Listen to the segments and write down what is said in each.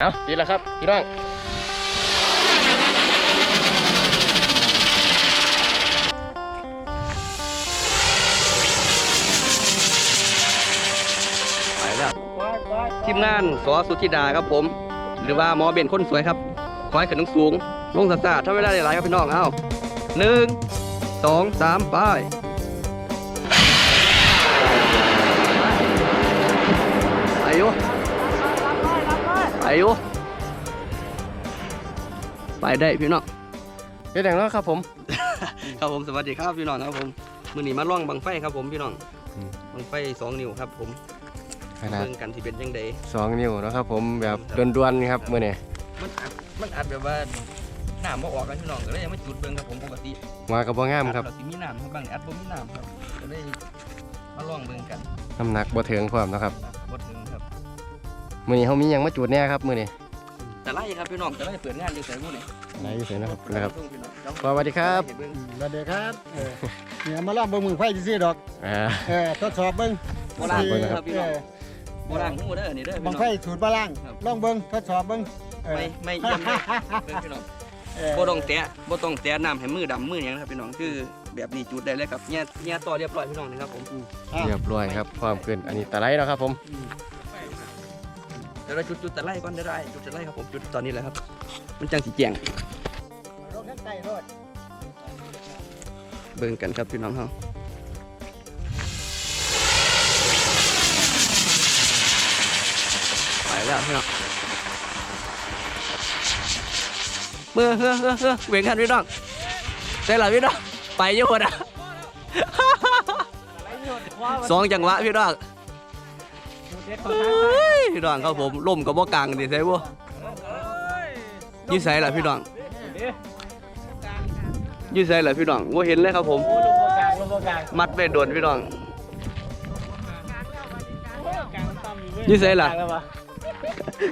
เอาดีแล้วครับพี่น้องไปแล้วทีมงานสอสุธิดาครับผม หรือว่าหมอเบนคนสวยครับ ขอให้ขึ้นสูงๆลงสาๆถ้าไม่ได้หลายๆครับพี่น้อง เอาหนึ่งสองสามไปอายุ อายุไปได้พี่น้องเป็นอย่างนั้นครับผม ครับผมสวัสดีครับพี่น้องครับผมมือนี้มาล่องบังไฟครับผมพี่น้องอืม บังไฟสองนิ้วครับผมขนาดเบิ่งกันที่เป็นยังไงสองนิ้วนะครับผมแบบด่วนๆครับมื่อนี้มันอัดมันอัดแบบว่าน้ำบ่ออกกันพี่น้องก็เลยยังไม่จุดเบิ่งครับผมปกติมากับบ่งามครับเราสิมีน้ำครับบางอัดบ่มีน้ำครับก็เลยมาล่องเบิ่งกันน้ำหนักบ่ถึงพร้อมนะครับบ่ถึงครับ มื่อนี้เขามีหยังมาจุดแน่ครับมื่อนี้แต่ไล่ครับพี่น้องแต่ไล่เปิดงานอยู่ไสบ่นี่ไหนอยู่ไสนะครับนะครับพี่น้องครับสวัสดีครับให้เงสวัสดีครับเออเนี่ยมาล่องเบิ่งมือไฟซื่อๆดอกอ่าเออทดสอบเบิ่งบ่ล้างเบิ่มืงอนะคครัรับบพี่น้องบ่ล้างหูเด้อนี่เด้อพี่บังน้องไฟสูตรบ่ล่างครับลองเบิ่งทดสอบเบิ่งเออไม่ไม่เยี่ยมเลยเบิ่งพี่น้องเออบ่ต้องแตะบ่ต้องแตะน้ำให้มือดำมือหยังนะครับพี่น้องคือแบบนี้จุดได้เลยครับเนี่ยเนี่ยต่อเรียบร้อยพี่น้องนะครับผมอะเรียบร้อยครับพร้อมขึ้นอันนี้ตะไลแล้วครับผมเดี๋ยวเราจุดจุดตะไลก่อนเดี๋ยวได้จุดตะไลครับผมจุดตอนนี้แหละครับ มันจังสีแจงลงข้างใต้รถเบิ่งกันครับพี่น้องเฮาไปแล้วพี่น้องเมื่อเฮ้อเฮ้อเฮ้อเบ่งกันพี่น้องได้หรอพี่น้องไปเยอะหมดอะสองจังหวะพี่น้อง เฮ้ยพี่น้องครับผมล่มกับบ่กลางดิใช่บ่ยี่ใส่ล่ะพี่น้องยี่ใส่ล่ะพี่น้องบ่เห็นเลยครับผม มัดไปโดนพี่น้องยี่ใส่ล่ะ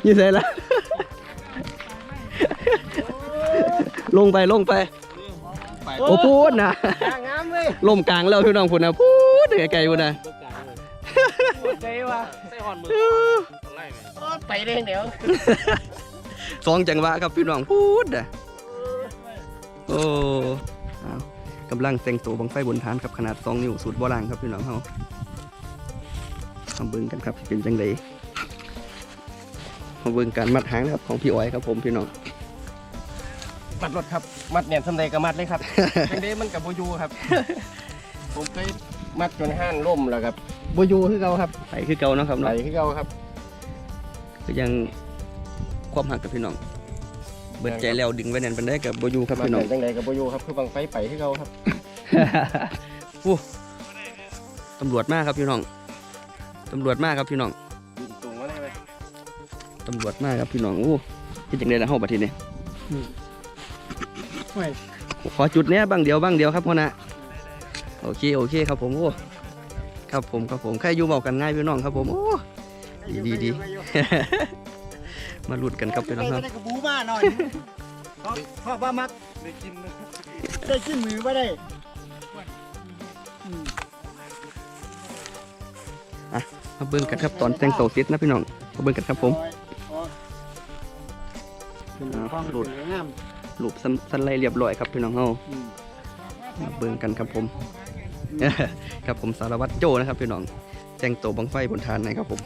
ยี่ใส่ล่ะลงไปลงไปโอ้พูดนะงามเลยล่มกลางแล้วพี่น้องพูดนะพูดไกลๆพูดนะ ใจว่ะไปเด้งเดี๋ยวสองจังหวะครับพี่น้องพูดอะโอ้เอากำลังแต่งตัวบังไฟบนฐานครับขนาดสองนิ้วสูตรโบราณครับพี่น้องเฮาทำเบิ่งกันครับเป็นจังไดมาเบิ่งการมัดหางนะครับของพี่อ้อยครับผมพี่น้องมัดรถครับ มัดแน่นสำใดก็มัดเลยครับจังไดมันกับบ่อยู่ครับ ผมเคยมัดจนห้านล่มแล้วครับ บ่อยู่คือเก่าครับไปคือเก่าเนาะครับไหลเนาะคือเก่าครับก็ยังความหักกับพี่น้องเบิดใจแล้วดึงไว้แน่นเป็นได้กับโบอยูครับมัดพี่น้แน่องนจังไดก็บ่อยู่ครับคือบังไฟไปคือเก่าครับอู้ตำรวจมากครับพี่น้อง ตำรวจมากครับพี่น้อง ยิงตรงมาเลยไหมตำรวจมากครับพี่น้องอู้ที่จังไดนะเฮาบัดทีนี้ไม่ขอจุดเนี้ยบ้างเดียวบ้างเดียวครับพ่อนะโอเคโอเคครับผมโอ้ ครับผมครับผมใครอยู่เบากันง่ายพี่น้องครับผมโอ้ดีดีดีมาหลุดกันครับพี่น้องครับได้กระบูมาหน่อยเพราะเพราะว่ามักได้กินได้กินมือบ่ได้อืมมาเบิ่งกันครับตอนแต่งตัวเสร็จนะพี่น้องมาเบิ่งกันครับผมอ๋อเป็นอ่าความหลุดสวยงามหลุปสันสันไลเรียบร้อยครับพี่น้องเฮาอืมมาเบิ่งกันครับผม ครับผมสารวัตรโจนะครับพี่น้องแต่งตัวบังไฟบนฐานนะครับผม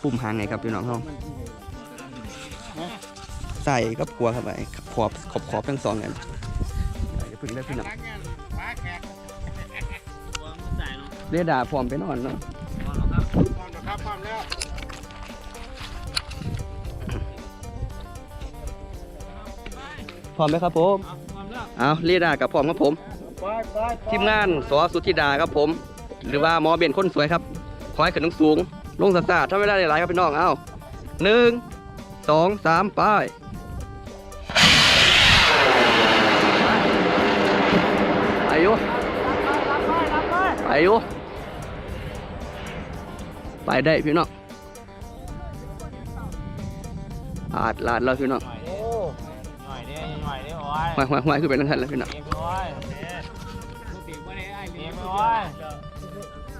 คุมหางไงครับพี่น้องเฮามันที่ไหนใส่กับขัวเข้าไปขอบขอบขอบทั้งสองกันอย่าพึ่งได้พี่น้องเรดาร์พร้อมไปนอนเนาะครับพร้อมแล้วพร้อมไหมครับผมเอาเรดาร์กับพร้อมครับผมไปไป ทีมงานสอสุธิดาครับผม หรือว่าหมอเบนคนสวยครับ ขอให้ขึ้นสูงๆลงสาๆถ้าไม่ได้หลายๆครับพี่น้องเอาหนึ่งสองสามไปอายุอายุไปได้พี่น้องอาดลาดแล้วพี่น้องหน่อยดิหน่อยดิโอ้ยหวายหวายหวายคือเป็นทั้งทันแล้วพี่น้องเอยเอง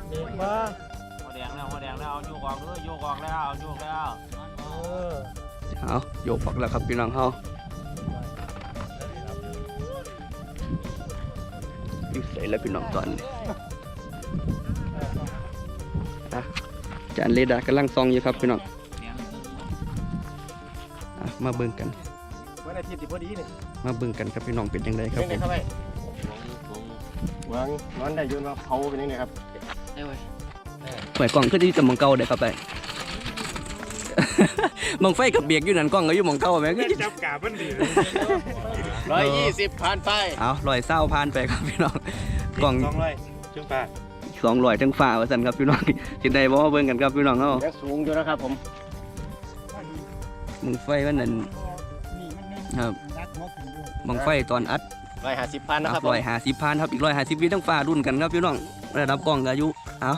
โอ้ยเด็กมาหัวแดงแล้วหัวแดงแล้วเอาโยกออกด้วยโยกออกแล้วเอาโยกแล้วเออเอาโยกฝักแล้วครับพี่น้องเฮาอยู่ใส่แล้วพี่น้องตอนนี้อะจานเลดากำลังซองอยู่ครับพี่น้องอะมาเบิ่งกันวันอาทิตย์ที่พอดีนี่มาเบิ่งกันครับพี่น้องเป็นยังไงครับเป็นผไงมครับไป วางนอนได้อยืนว่าเผาเป็นยังไงครับหวยกล่องขึ้นที่จะมองเก่าเด้ครับไปมองไฟกับเบียกอยู่นั่นกล้องก็อยู่มองเก่าแม่งจับกาบันดีเลยร้อยยี่สิบผ่านไปเอาลอยเศร้าผ่านไปครับพี่น้องกล่องสองร้อยจุ่มปลาสองลอยทั้งฝ่าว่าสันครับพี่น้องสิได้บ่มาเบิ่งกันครับพี่น้องเฮายังสูงอยู่นะครับผมมึงไฟวันนั้นนี่มันนี่ครับรักหัวขึ้นด้วยมองไฟตอนอัด ร้อยห้าสิบพันนะครับผมร้อยห้าสิบพันครับอีกร้อยห้าสิบวิทั้งฝ่ารุ่นกันครับพี่น้องระดับกล้องก็อายุเอา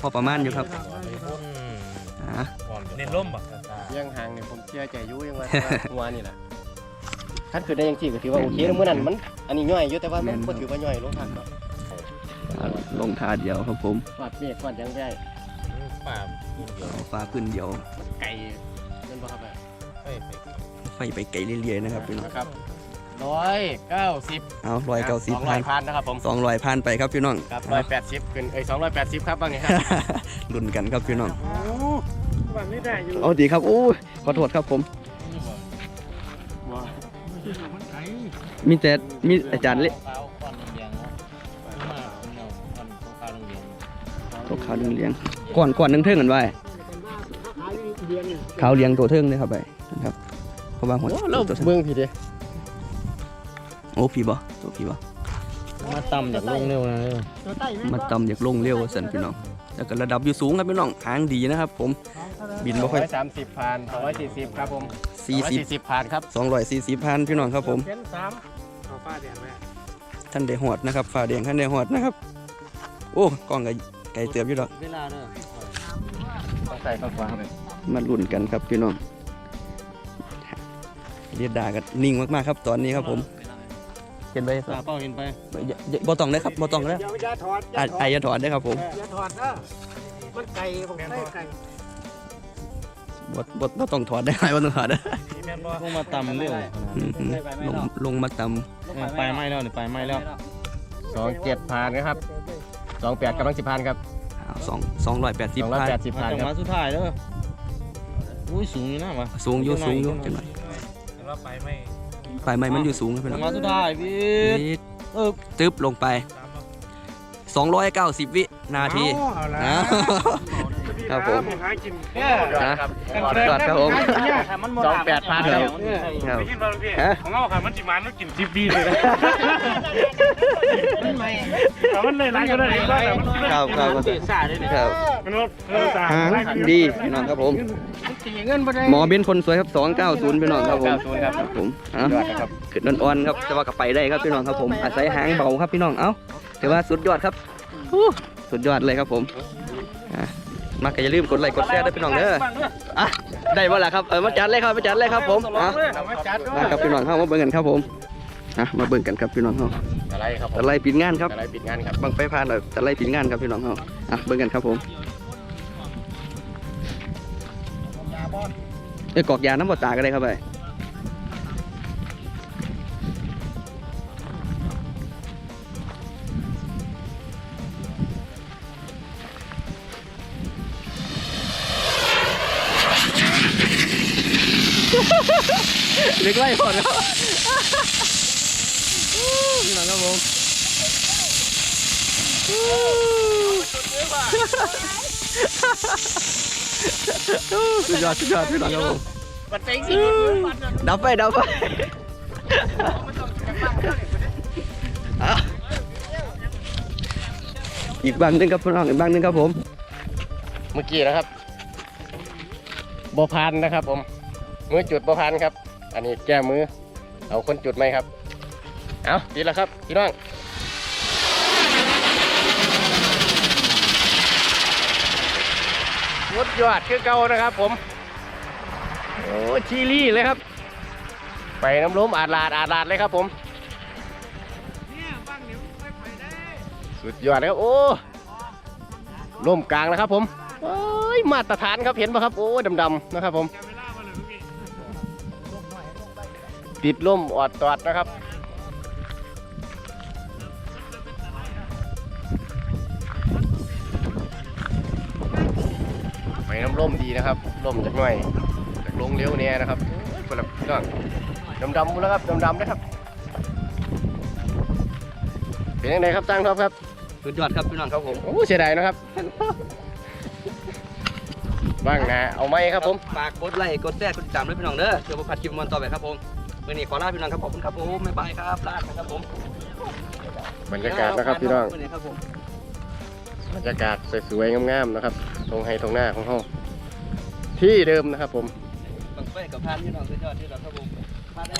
พอประมาณอยู่ครับอะเน้นล่มป่ะยังห่างเนี่ยผมเชื่อใจอยุ่ยังว่าหัวนี่แหละคันคือได้ยังที่ก็ถือว่าโอเคนะเมื่อนั้นมันอันนี้ย่อยอยู่แต่ว่ามันก็ถือว่าย่อยลงทันเนาะเอาลงท่าเดียวครับผมฟาดเมฆฟาดยังได้ปลาเอาฟ้าขึ้นเดียวไก่เงินบ่ครับเฮ้ยไฟไปไกลเรื่อยๆนะครับพี่น้องนะครับ ร้อยเก้าสิบเอาร้อยเก้าสิบสองร้พัอนยพันนะครับผมสองร้อยพันไปครับพี่น้องครับร้อยแปดสิบขึ้นเอ้ยสองร้อยแปดสิบครับว่าไงครับรุ่นกันครับพี่น้องวันนี้ได้อยู่เอาดีครับโอ้ยขอโทษครับผม มีแต่มีอาจารย์เละขาวควันเลี้ยงเนาะมาเนาะควันขาวเลี้ยงตัวขาวเลี้ยงๆก่อนก่อนนึงเทิงกันไว้ขายเดียนเนี่ยขาวเลี้ยงตัวเทิงเลยครับไปนะครับเพราะว่าหัวโอ้เราตัวเทิงเบื้องผิดเลย โอ้พี่บ่ตัวพี่บ่มาต่ำจากลงเร็วนะตัวใต้มาต่ำอยากลงเร็วสันพี่น้องแล้วก็ระดับอยู่สูงครับพี่น้องหางดีนะครับ ผมบินบ่ค่อยร้อยสามสิบพันสองร้อยสี่สิบครับผม40สิบพันครับ240พันพี่น้องครับผมเส้นสามเอาฟ้าแดงแม่ท่านได้หอดนะครับฝ่าแดงท่านได้หอดนะครับ โอ้กล้องก็ไกลเติบอยู่ดอกเวลาเด้อต้องใส่ข้าวฟ้าเลยมาลุ้นกันครับพี่น้องเรียดดากันนิ่งมากๆครับตอนนี้ครับผม เห็นไปตาเป้าเห็นไปอย่าอย่าบ่ต้องเลยครับบ่ต้องเลยอย่าอย่าถอดอะไอ้อยาถอดได้ครับผมอย่าถอดนะมันไก่ผมไก่ไก่บ่บ่บ่ต้องถอดได้ไหมบ่ต้องถอดได้ลงมาต่ำเร็วอืมลงลงมาต่ไปไหม้แล้วนี่ไปไหม้แล้วสองเจ็ดพันนะครับสองแปดกำลังสิบพันครับำอ้าวสองสองร้อยแปดสิบสองร้อยพันแปดสิบมาพันจังคหรัวะบสุดท้ายเด้ออุ้ยสูงอยู่นะวะสูงอยู่สูงอยู่จังหวะเราไปไม่ ปลายไม้มันอยู่สูงครับพี่จัน้องงหวะสุดท้ายพี่นิดเออตึ๊บลงไป 290 วินาทีอ้าวครับผมเนี่ยนะจอดครับผม สองแปดพันครับ ครับได้ยินบ่พี่ฮะ ของเราค่ะมันสิมันมันกิน10ปีเลย แต่มันเลยหลายก็ได้ก็แต่มันครับครับซ่าได้เลยครับมันรถเออซ่าหางดีพี่น้องครับผมหมอเบนคนสวยครับ290พี่น้องครับผม290ครับครับผมเอ้ายอดนะครับขึ้นอ่อนๆครับแต่ว่ากับไปได้ครับพี่น้องครับผมอาศัยหางเบาครับพี่น้องเอ้าถือว่าสุดยอดครับอู้สุดยอดเลยครับผมอะมากก็อย่าลืมกดไลค์กดแชร์ด้วยพี่น้องเด้ออะได้บ่ล่ะครับเออมาจัดเลยครับมาจัดเลยครับผมอะมาครับพี่น้องเข้ามาเบิ่งกันครับผม อะมาเบิ่งกันครับพี่น้องเฮาอะไรครับผมตะไลปิดงานครับอะไรปิดงานครับบังไฟพานหน่อยตะไลปิดงานครับพี่น้องเฮาอะเบิ่งกันครับผมเอ้ยกอกยาน้ำบ่ตาก็ได้ครับไปเล็กไล่ก่อนครับนี่หลัง ครับผมสุดยอดสุดยอดพี่หลังครับผมมันเต็งสิดับไปดับไปเอาอีกบางหนึงครับพี่น้องอีกบางหนึงครับผม เมื่อกี้นะครับบอพันนะครับผม มือจุดบอพันครับ อันนี้แก้มือ เอาคนจุดไหมครับ เอาดีแล้วครับพี่น้องยดยอดคือเก่านะครับผม โอ้ชีรี่เลยครับ ไปน้ำล้มอาดลาดอาดลาดเลยครับผม สุดยอดเลยครับ โอ้ล่มกลางนะครับผมโอ้ยมาตรฐานครับเห็นป่ะครับ โอ้ดำๆนะครับผม ติดล่มออดตอดนะครับ ไปน้ำร่มดีนะครับร่มจากหน่อยจากลงเร็วเนี่ยนะครับคนละก็ดำดำๆหมดแล้วครับดำดำๆนะครับ เป็นยังไงครับจ้างท็อปครับสุดยอดครับพี่น้องครับผมโอ้เสียดายนะครับบ้างนะเอาไหมครับผมฝากกดไลค์กดแชร์กดติดตามด้วยพี่น้องเด้อเพื่อบ่พลาดคลิปมันต่อไปครับผมวันนี้ขอลาพี่น้องครับขอบคุณครับผมบ๊ายบายครับลาไปครับผมบรรยากาศนะครับพี่น้องวันนี้ครับผมบรรยากาศสวยๆงามๆนะครับ ตรงไฮตรงหน้าของห้องที่เดิมนะครับผม ต้องไปกับพานที่น้องสุดยอดที่เราครับผมพานได้